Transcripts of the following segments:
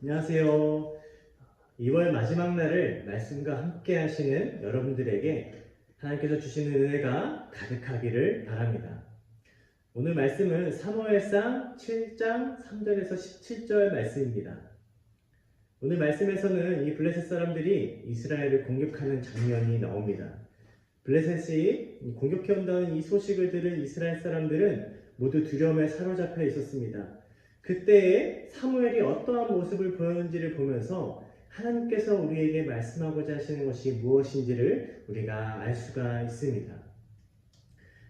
안녕하세요. 2월 마지막 날을 말씀과 함께 하시는 여러분들에게 하나님께서 주시는 은혜가 가득하기를 바랍니다. 오늘 말씀은 사무엘상 7장 3절에서 17절 말씀입니다. 오늘 말씀에서는 이 블레셋 사람들이 이스라엘을 공격하는 장면이 나옵니다. 블레셋이 공격해온다는 이 소식을 들은 이스라엘 사람들은 모두 두려움에 사로잡혀 있었습니다. 그때에 사무엘이 어떠한 모습을 보였는지를 보면서 하나님께서 우리에게 말씀하고자 하시는 것이 무엇인지를 우리가 알 수가 있습니다.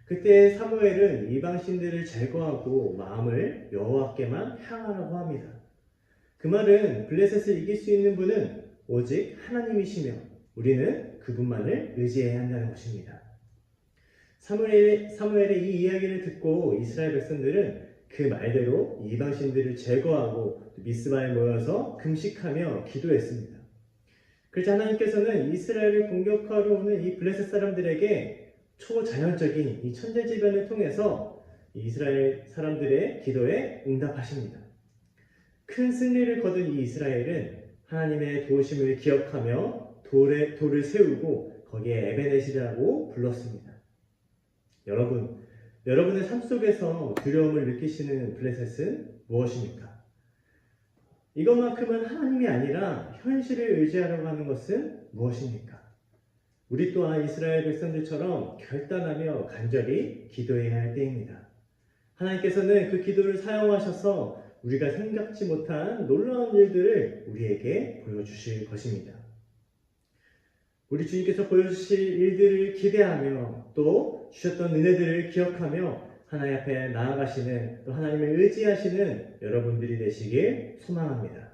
그때 사무엘은 이방신들을 제거하고 마음을 여호와께만 향하라고 합니다. 그 말은 블레셋을 이길 수 있는 분은 오직 하나님이시며 우리는 그분만을 의지해야 한다는 것입니다. 사무엘, 사무엘의 이 이야기를 듣고 이스라엘 백성들은 그 말대로 이방신들을 제거하고 미스바에 모여서 금식하며 기도했습니다. 그래서 하나님께서는 이스라엘을 공격하러 오는 이 블레셋 사람들에게 초자연적인 이 천재지변을 통해서 이스라엘 사람들의 기도에 응답하십니다. 큰 승리를 거둔 이 이스라엘은 하나님의 도우심을 기억하며 돌에, 돌을 세우고 거기에 에베넷이라고 불렀습니다. 여러분, 여러분의 삶 속에서 두려움을 느끼시는 블레셋은 무엇입니까? 이것만큼은 하나님이 아니라 현실을 의지하려고 하는 것은 무엇입니까? 우리 또한 이스라엘 백성들처럼 결단하며 간절히 기도해야 할 때입니다. 하나님께서는 그 기도를 사용하셔서 우리가 생각지 못한 놀라운 일들을 우리에게 보여주실 것입니다. 우리 주님께서 보여주실 일들을 기대하며 또 주셨던 은혜들을 기억하며 하나님 앞에 나아가시는 또 하나님을 의지하시는 여러분들이 되시길 소망합니다.